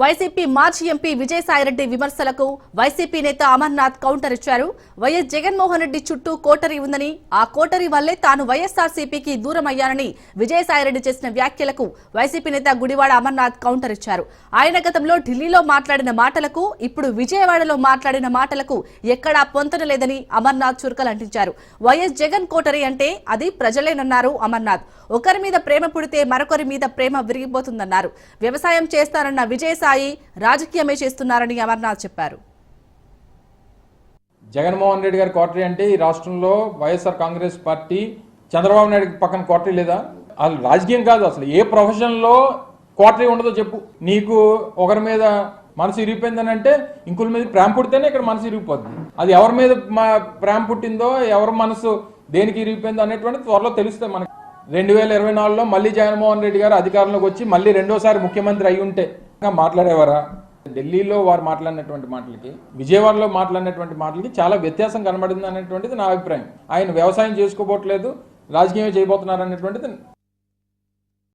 YCP మాజీ MP Vijayasai Reddy విమర్శలకు YCP నేత అమర్నాథ్ కౌంటర్ ఇచ్చారు. వైఎస్ జగన్మోహన్ రెడ్డి చుట్టూ కోటరీ ఉందని ఆ కోటరీ వల్లే తాను వైఎస్ఆర్సీపీకి దూరం అయ్యానని విజయసాయిరెడ్డి చేసిన వ్యాఖ్యలకు వైసీపీ నేత గుడివాడ అమర్నాథ్ కౌంటర్ ఇచ్చారు. ఆయన గతంలో ఢిల్లీలో మాట్లాడిన మాటలకు ఇప్పుడు విజయవాడలో మాట్లాడిన మాటలకు ఎక్కడా పొంతన లేదని అమర్నాథ్ చురకలు అంటించారు. వైఎస్ జగన్ కోటరీ అంటే అది ప్రజలేనన్నారు అమర్నాథ్. ఒకరి మీద ప్రేమ పుడితే మరొకరి మీద ప్రేమ విరిగిపోతుందన్నారు. వ్యవసాయం చేస్తారన్న సాయి రాజకీయమే చేస్తున్నారని అమర్నాథ్ చెప్పారు. జగన్మోహన్ రెడ్డి గారి క్వార్టరీ అంటే ఈ రాష్ట్రంలో వైఎస్ఆర్ కాంగ్రెస్ పార్టీ చంద్రబాబు నాయుడు పక్కన క్వార్టరీ లేదా? అసలు రాజకీయం కాదు అసలు. ఏ ప్రొఫెషన్లో క్వార్టరీ ఉండదో చెప్పు. నీకు ఒకరి మీద మనసు ఇరిగిపోయిందని అంటే ఇంకుల మీద ప్రేమ పుడితేనే ఇక్కడ మనసు ఇరిగిపోతుంది అది ఎవరి మీద ప్రేమ పుట్టిందో ఎవరి మనసు దేనికి ఇరిగిపోయిందో అనేటువంటి త్వరలో తెలుస్తుంది మనకి. రెండు వేల ఇరవై నాలుగులో మళ్ళీ జగన్మోహన్ రెడ్డి గారు అధికారంలోకి వచ్చి మళ్ళీ రెండోసారి ముఖ్యమంత్రి అయి ఉంటే మాట్లాడేవారా? ఢిల్లీలో వారు మాట్లాడినటువంటి మాటలకి విజయవాడలో మాట్లాడినటువంటి మాటలకి చాలా వ్యత్యాసం కనబడింది అనేటువంటిది నా అభిప్రాయం. ఆయన వ్యవసాయం చేసుకోబోట్లేదు రాజకీయం చేయబోతున్నారు అనేటువంటిది